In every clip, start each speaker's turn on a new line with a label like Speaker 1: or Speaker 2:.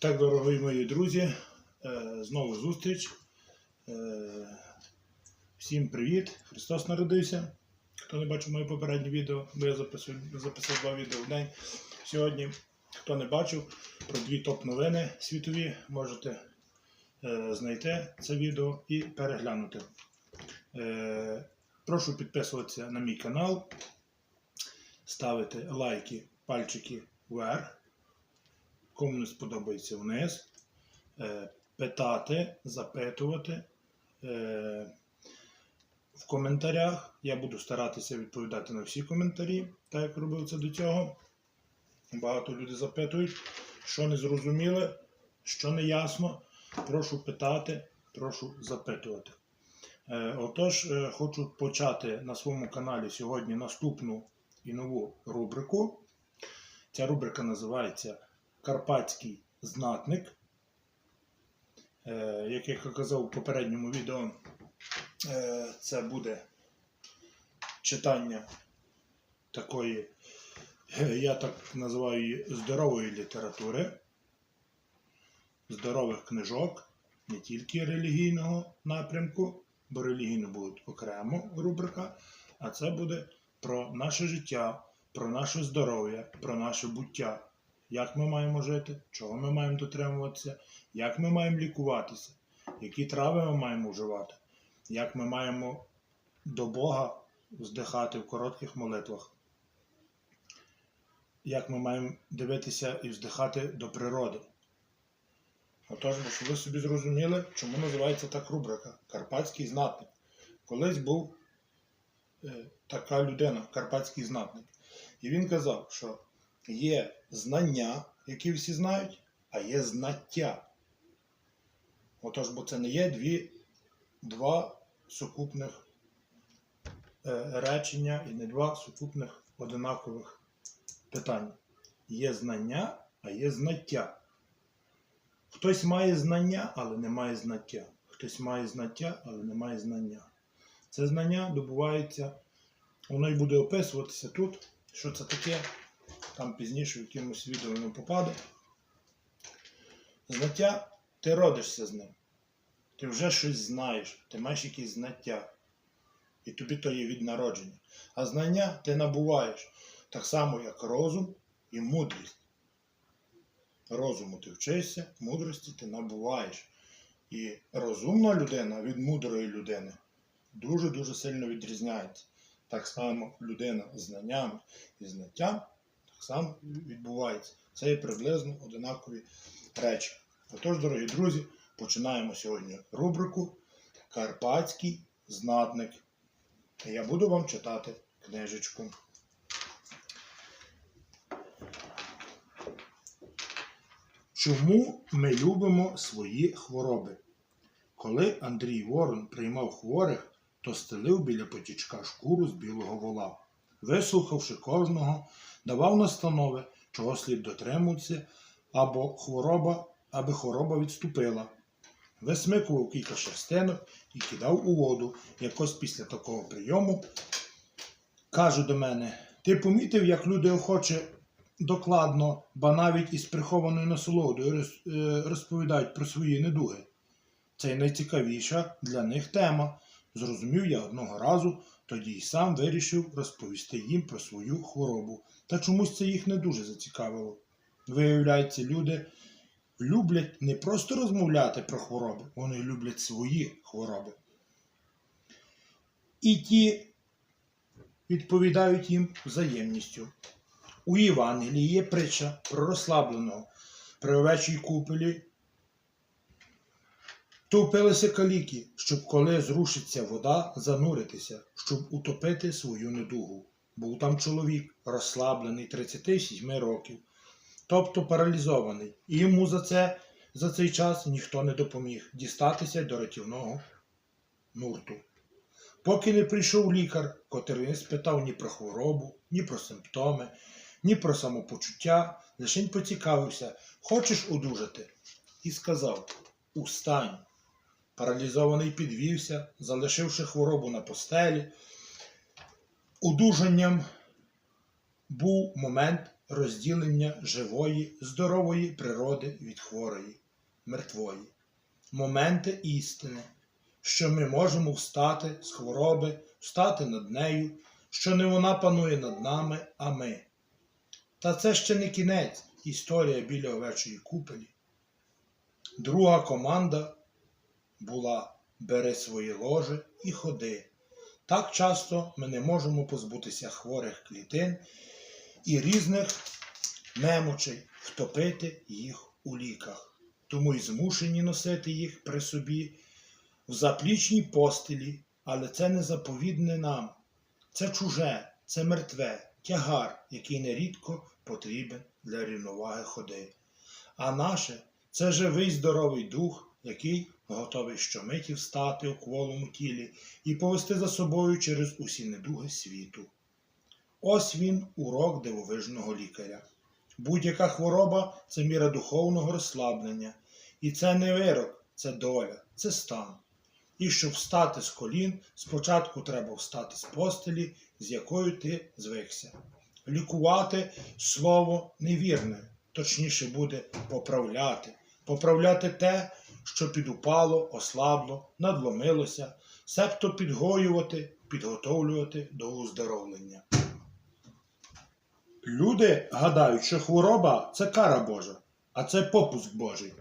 Speaker 1: Так, дорогі мої друзі, е, знову зустріч. Е, Всім привіт! Христос народився. Хто не бачив моє попереднє відео, бо я записав, записав два відео в день. Сьогодні, хто не бачив, про дві топ-новини світові можете е, знайти це відео і переглянути. Прошу підписуватися на мій канал, ставити лайки, пальчики вверх кому не сподобається вниз, е, питати, запитувати е, в коментарях. Я буду старатися відповідати на всі коментарі, так як робив це до цього. Багато людей запитують, що не зрозуміли, що не ясно. Прошу питати, прошу запитувати. Е, Отож, хочу почати на своєму каналі сьогодні наступну і нову рубрику. Ця рубрика називається Карпатський знатник. Е, Як я казав у попередньому відео, е, це буде читання такої, е, я так називаю її здорової літератури, здорових книжок, не тільки релігійного напрямку, бо релігійно буде окремо рубрика, а це буде про наше життя, про наше здоров'я, про наше буття як ми маємо жити, чого ми маємо дотримуватися, як ми маємо лікуватися, які трави ми маємо вживати, як ми маємо до Бога вздихати в коротких молитвах, як ми маємо дивитися і вздихати до природи. Отож, щоб ви собі зрозуміли, чому називається так рубрика Карпатський знатник. Колись був е, така людина, карпатський знатник. І він казав, що є знання, які всі знають, а є знаття. Отож, бо це не є дві, два сукупних е, речення і не два сукупних одинакових питання. Є знання, а є знаття. Хтось має знання, але не має знаття. Хтось має знаття, але не має знання. Це знання добувається, воно й буде описуватися тут, що це таке, там пізніше в якомусь відео не попаде. Знаття, ти родишся з ним. Ти вже щось знаєш, ти маєш якісь знаття. І тобі то є від народження. А знання ти набуваєш так само, як розум і мудрість. Розуму ти вчишся, мудрості ти набуваєш. І розумна людина від мудрої людини дуже-дуже сильно відрізняється. Так само людина з знаннями і знаттям само відбувається. Це є приблизно одинакові речі. Отож, дорогі друзі, починаємо сьогодні рубрику Карпатський знатник. Я буду вам читати книжечку. Чому ми любимо свої хвороби? Коли Андрій Ворон приймав хворих, то стелив біля потічка шкуру з білого вола. Вислухавши кожного, давав настанови, чого слід дотримуватися, або хвороба, аби хвороба відступила. Висмикував кілька шерстинок і кидав у воду. Якось після такого прийому каже до мене: Ти помітив, як люди охоче докладно, ба навіть із прихованою насолодою е, розповідають про свої недуги. Це найцікавіша для них тема. Зрозумів я одного разу, тоді й сам вирішив розповісти їм про свою хворобу. Та чомусь це їх не дуже зацікавило. Виявляється, люди люблять не просто розмовляти про хвороби, вони люблять свої хвороби. І ті відповідають їм взаємністю. У Євангелії є притча про розслабленого при овечій купелі. Товпилися каліки, щоб коли зрушиться вода, зануритися, щоб утопити свою недугу. Був там чоловік, розслаблений 37 років, тобто паралізований, і йому за це за цей час ніхто не допоміг дістатися до рятівного нурту. Поки не прийшов лікар, котрий не спитав ні про хворобу, ні про симптоми, ні про самопочуття, лише поцікавився, хочеш одужати? І сказав: Устань. Паралізований підвівся, залишивши хворобу на постелі. Одужанням був момент, розділення живої, здорової природи від хворої, мертвої. Моменти істини, що ми можемо встати з хвороби, встати над нею, що не вона панує над нами, а ми. Та це ще не кінець історія біля овечої купелі. Друга команда була бери своє ложе і ходи. Так часто ми не можемо позбутися хворих клітин і різних немочей, втопити їх у ліках, тому й змушені носити їх при собі в заплічній постелі, але це не заповідне нам. Це чуже, це мертве, тягар, який нерідко потрібен для рівноваги ходи. А наше це живий здоровий дух, який готовий щомиті встати у кволому тілі і повести за собою через усі недуги світу. Ось він урок дивовижного лікаря. Будь-яка хвороба це міра духовного розслаблення, і це не вирок, це доля, це стан. І щоб встати з колін, спочатку треба встати з постелі, з якою ти звикся. Лікувати слово невірне, точніше буде поправляти, поправляти те, що підупало, ослабло, надломилося, себто підгоювати, підготовлювати до уздоровлення. Люди гадають, що хвороба це кара Божа, а це попуск Божий.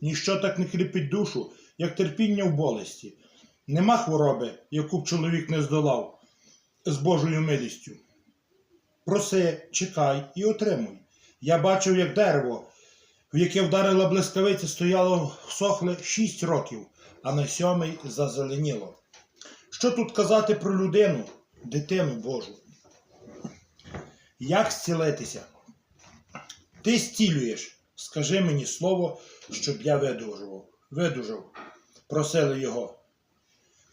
Speaker 1: Ніщо так не кріпить душу, як терпіння в болесті. Нема хвороби, яку б чоловік не здолав з Божою милістю. Проси, чекай і отримуй. Я бачив, як дерево, в яке вдарила блискавиця, стояло всохле шість років, а на сьомий зазеленіло. Що тут казати про людину, дитину Божу? Як зцілитися? Ти зцілюєш, скажи мені слово, щоб я видужав. Видужав, просили його.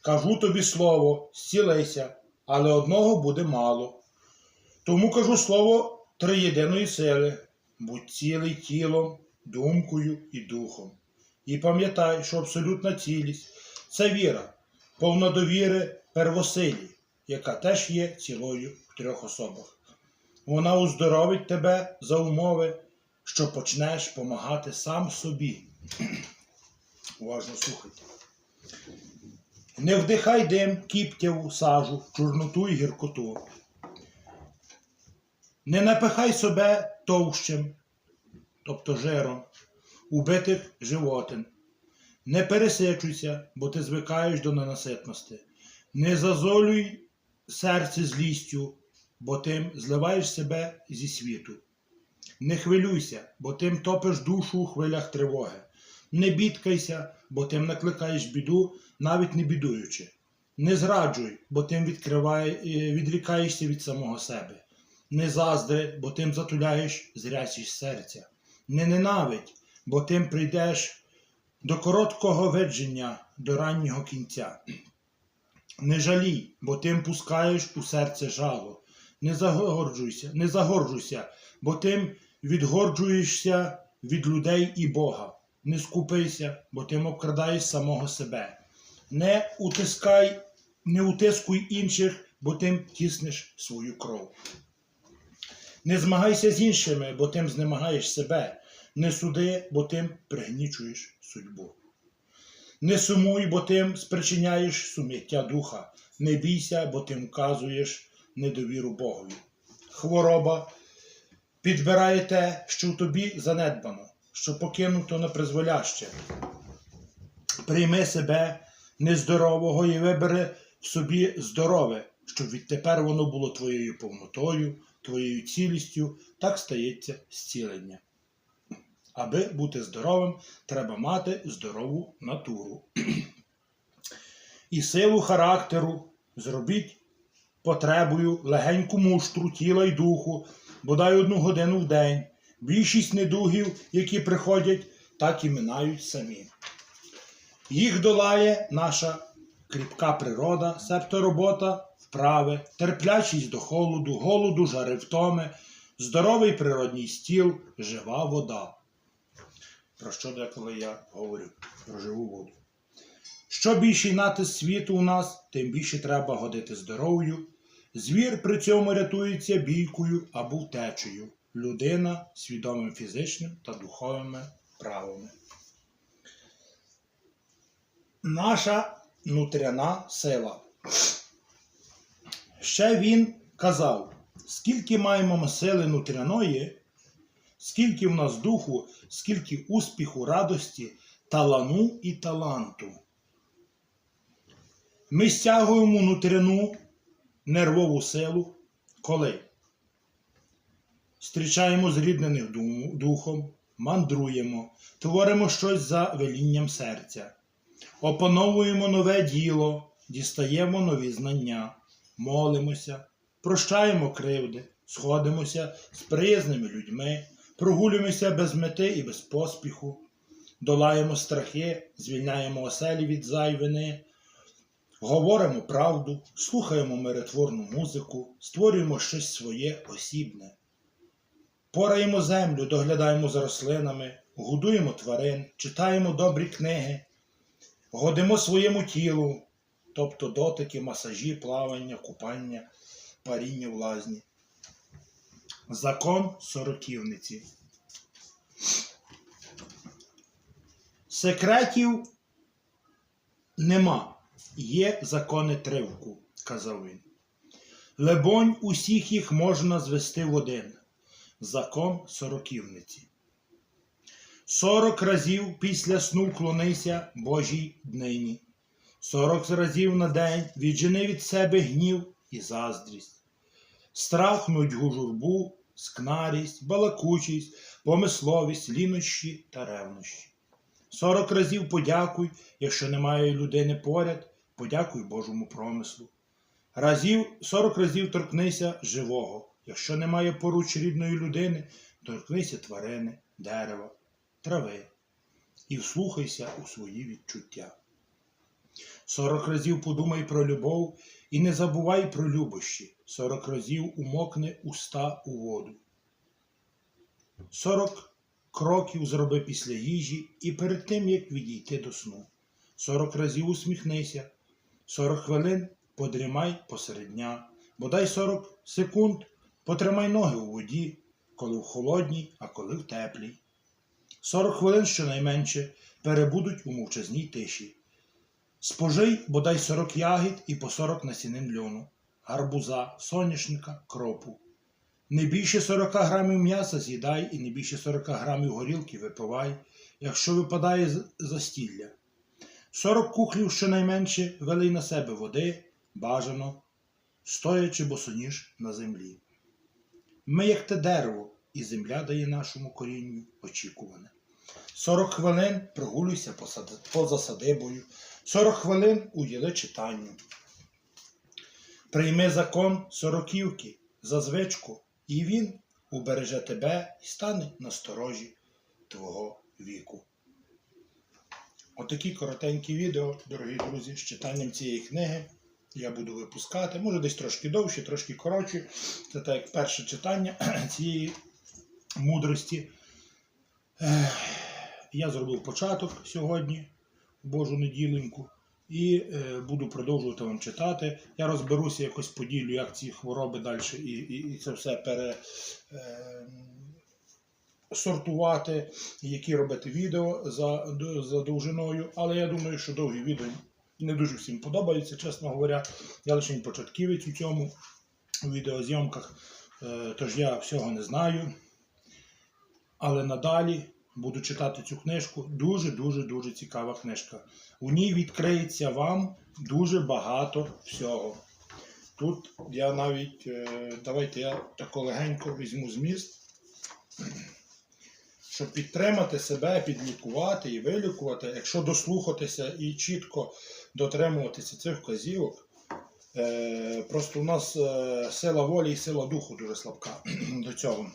Speaker 1: Кажу тобі слово, зцілися, але одного буде мало. Тому кажу слово триєдиної сили, будь цілий тілом, думкою і духом. І пам'ятай, що абсолютна цілість це віра, повна довіри первосилі, яка теж є цілою в трьох особах. Вона уздоровить тебе за умови, що почнеш помагати сам собі. Уважно слухайте. Не вдихай дим кіптяву сажу, чорноту і гіркоту. Не напихай себе товщем, тобто жиром, убитих животин. Не пересичуйся, бо ти звикаєш до ненаситності. Не зазолюй серце злістю, бо тим зливаєш себе зі світу. Не хвилюйся, бо тим топиш душу у хвилях тривоги. Не бідкайся, бо тим накликаєш біду, навіть не бідуючи. Не зраджуй, бо тим е, відрікаєшся від самого себе. Не заздри, бо тим затуляєш зрячість серця. Не ненавидь, бо тим прийдеш до короткого видження, до раннього кінця. Не жалій, бо тим пускаєш у серце жало. Не загорджуйся, не загорджуйся, бо тим відгорджуєшся від людей і Бога. Не скупися, бо тим обкрадаєш самого себе. Не утискай, не утискуй інших, бо тим тіснеш свою кров. Не змагайся з іншими, бо тим знемагаєш себе. Не суди, бо тим пригнічуєш судьбу. Не сумуй, бо тим спричиняєш сум'яття духа. Не бійся, бо тим вказуєш недовіру Богові. Хвороба підбирає те, що в тобі занедбано, що покинуто на призволяще. Прийми себе нездорового і вибери в собі здорове, щоб відтепер воно було твоєю повнотою, твоєю цілістю, так стається зцілення. Аби бути здоровим, треба мати здорову натуру. І силу характеру зробіть потребою легеньку муштру тіла й духу, бодай одну годину в день. Більшість недугів, які приходять, так і минають самі. Їх долає наша кріпка природа, себто робота, вправи, терплячість до холоду, голоду, жари втоми, здоровий природній стіл, жива вода. Про що деколи я говорю? Про живу воду. Що більший натиск світу у нас, тим більше треба годити здоров'ю. Звір при цьому рятується бійкою або втечею. людина свідомим фізичним та духовими правами. Наша нутряна сила. Ще він казав, скільки маємо сили нутряної, скільки в нас духу, скільки успіху, радості, талану і таланту. Ми стягуємо нутряну нервову силу, коли зустрічаємо зріднених духом, мандруємо, творимо щось за велінням серця, опановуємо нове діло, дістаємо нові знання, молимося, прощаємо кривди, сходимося з приязними людьми, прогулюємося без мети і без поспіху, долаємо страхи, звільняємо оселі від зайвини, говоримо правду, слухаємо миротворну музику, створюємо щось своє осібне. Пораємо землю, доглядаємо за рослинами, годуємо тварин, читаємо добрі книги, годимо своєму тілу, тобто дотики, масажі, плавання, купання, паріння в лазні. Закон сороківниці. Секретів нема, є закони тривку, казав він. Лебонь, усіх їх можна звести в один закон сороківниці. Сорок разів після сну вклонися Божій днині. Сорок разів на день віджени від себе гнів і заздрість. Страх, нудьгу скнарість, балакучість, помисловість, лінощі та ревнощі. Сорок разів подякуй, якщо немає людини поряд, подякуй Божому промислу. Разів, сорок разів торкнися живого. Якщо немає поруч рідної людини, торкнися тварини, дерева, трави і вслухайся у свої відчуття. Сорок разів подумай про любов і не забувай про любощі. Сорок разів умокни уста у воду. Сорок кроків зроби після їжі і перед тим, як відійти до сну. Сорок разів усміхнися, сорок хвилин подрімай посеред дня, бодай сорок секунд потримай ноги у воді, коли в холодній, а коли в теплій. Сорок хвилин щонайменше перебудуть у мовчазній тиші. Спожий бодай сорок ягід і по сорок насінин льону, гарбуза, соняшника, кропу. Не більше 40 грамів м'яса з'їдай і не більше 40 грамів горілки випивай, якщо випадає застілля. 40 кухлів щонайменше велий на себе води, бажано, стоячи босоніж на землі. Ми, як те дерево, і земля дає нашому корінню очікуване. 40 хвилин прогулюйся поза садибою, 40 хвилин уділи читанню. Прийми закон сороківки за звичку, і він убереже тебе і стане на сторожі твого віку. Отакі коротенькі відео, дорогі друзі, з читанням цієї книги я буду випускати. Може десь трошки довші, трошки коротші. Це так як перше читання цієї мудрості. Я зробив початок сьогодні, Божу неділеньку, і е, буду продовжувати вам читати. Я розберуся, якось поділю, як ці хвороби далі і, і, і це все пере. Е, сортувати, які робити відео за, за довжиною. Але я думаю, що довгі відео не дуже всім подобаються, чесно говоря. Я лише початківець у цьому у відеозйомках, е, тож я всього не знаю. Але надалі буду читати цю книжку. Дуже-дуже дуже цікава книжка. У ній відкриється вам дуже багато всього. Тут я навіть, е, давайте я тако легенько візьму зміст, щоб підтримати себе, підлікувати і вилікувати, якщо дослухатися і чітко дотримуватися цих вказівок. Е, просто у нас е, сила волі і сила духу дуже слабка до цього.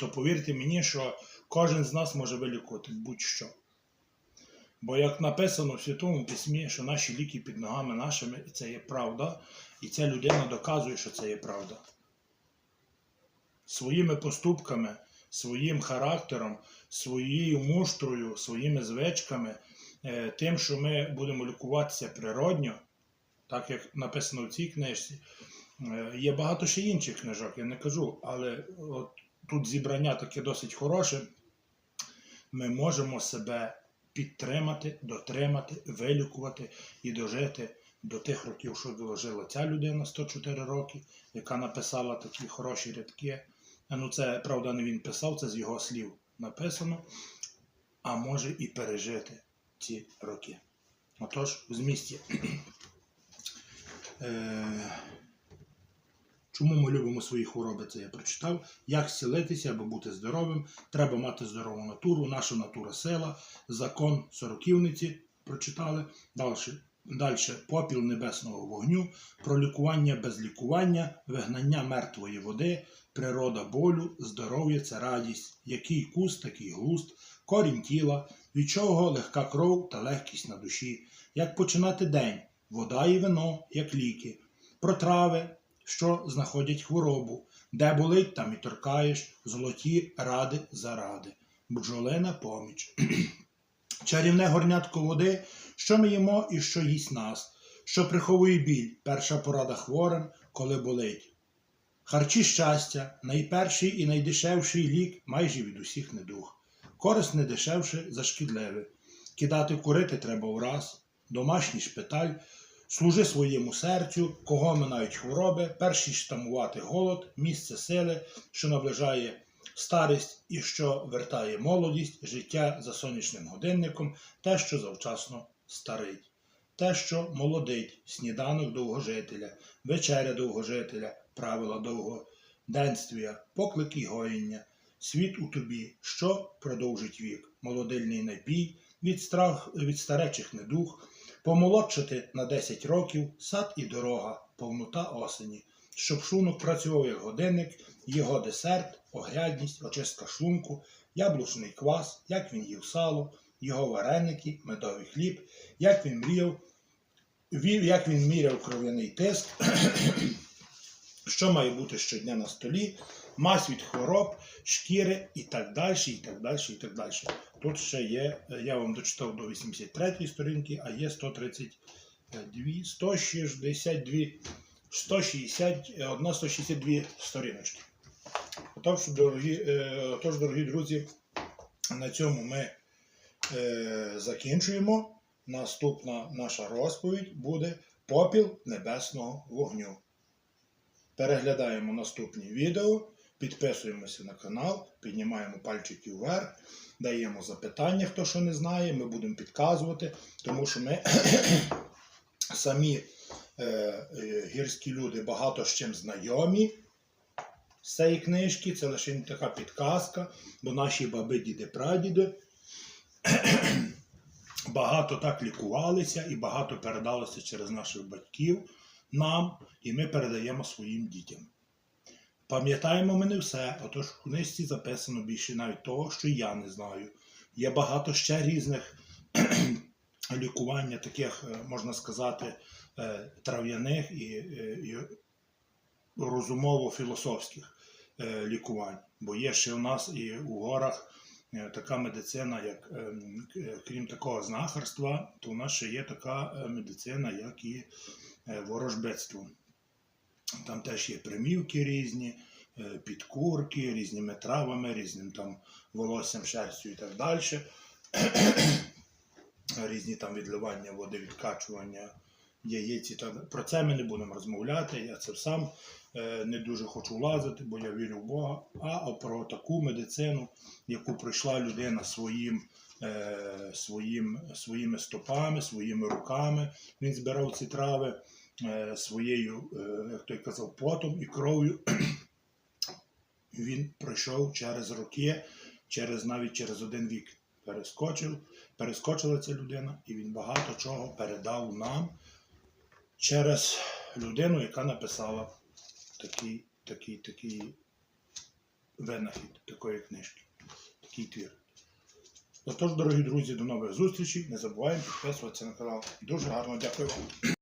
Speaker 1: То повірте мені, що кожен з нас може вилікувати будь-що. Бо як написано в Святому Письмі, що наші ліки під ногами нашими, і це є правда, і ця людина доказує, що це є правда. Своїми поступками, своїм характером, своєю муштрою, своїми звичками, е, тим, що ми будемо лікуватися природньо, так як написано в цій книжці, Е, є багато ще інших книжок, я не кажу, але от тут зібрання таке досить хороше. Ми можемо себе підтримати, дотримати, вилікувати і дожити до тих років, що доложила ця людина 104 роки, яка написала такі хороші рядки. Ну, це правда не він писав, це з його слів написано. А може і пережити ці роки. Отож, в змісті. Чому ми любимо свої хвороби? Це я прочитав. Як зцілитися або бути здоровим? Треба мати здорову натуру, наша натура сила, закон сороківниці. Прочитали. Далі, далі попіл небесного вогню, про лікування без лікування, вигнання мертвої води, природа болю, здоров'я це радість, який куст, такий глуст, корінь тіла, від чого легка кров та легкість на душі, як починати день, вода і вино, як ліки, про трави, що знаходять хворобу, де болить, там і торкаєш, золоті ради заради, бджолина поміч. Чарівне горнятко води, що ми їмо і що їсть нас, що приховує біль, перша порада хворим, коли болить. Харчі щастя, найперший і найдешевший лік майже від усіх недуг. Користь не дешевше за шкідливе. Кидати курити треба враз, домашній шпиталь, служи своєму серцю, кого минають хвороби, перші штамувати голод, місце сили, що наближає старість і що вертає молодість, життя за сонячним годинником, те, що завчасно старить, те, що молодить, сніданок довгожителя, вечеря довгожителя, правила довгоденствія, поклики й гоєння, світ у тобі, що продовжить вік, молодильний напій, від, страх, від старечих недух, помолодшити на 10 років, сад і дорога, повнота осені, щоб шлунок працював як годинник, його десерт, огрядність, очистка шлунку, яблучний квас, як він їв сало, його вареники, медовий хліб, як він мріяв, як він міряв кров'яний тиск, що має бути щодня на столі, мазь від хвороб, шкіри і так далі, і так далі, і так далі. Тут ще є, я вам дочитав до 83 сторінки, а є 132, 162, 161, 162 сторіночки. Отож, дорогі, е, отож, дорогі друзі, на цьому ми е, закінчуємо. Наступна наша розповідь буде Попіл небесного вогню. Переглядаємо наступні відео, підписуємося на канал, піднімаємо пальчики вверх, даємо запитання, хто що не знає, ми будемо підказувати, тому що ми самі е, е, гірські люди багато з чим знайомі з цієї книжки. Це лише така підказка, бо наші баби, діди, прадіди багато так лікувалися і багато передалося через наших батьків нам, і ми передаємо своїм дітям. Пам'ятаємо ми не все, отож в книжці записано більше навіть того, що я не знаю. Є багато ще різних лікування, таких, е, можна сказати, е, трав'яних і, е, і розумово-філософських лікувань. Бо є ще у нас і у горах така медицина, як ем, крім такого знахарства, то у нас ще є така медицина, як і е, ворожбитство. Там теж є примівки різні, е, підкурки, різними травами, різним там волоссям, шерстю і так далі. Різні там відливання води, відкачування яєць. і так. Про це ми не будемо розмовляти. Я це сам е, не дуже хочу влазити, бо я вірю в Бога. А про таку медицину, яку пройшла людина своїм, своїм, своїми стопами, своїми руками. Він збирав ці трави своєю, е, як той казав, потом і кров'ю. Він пройшов через роки, через навіть через один вік. Перескочив, перескочила ця людина, і він багато чого передав нам через людину, яка написала такий, такий, такий винахід такої книжки, такий твір. Отож, дорогі друзі, до нових зустрічей. Не забуваємо підписуватися на канал. Дуже гарно дякую вам.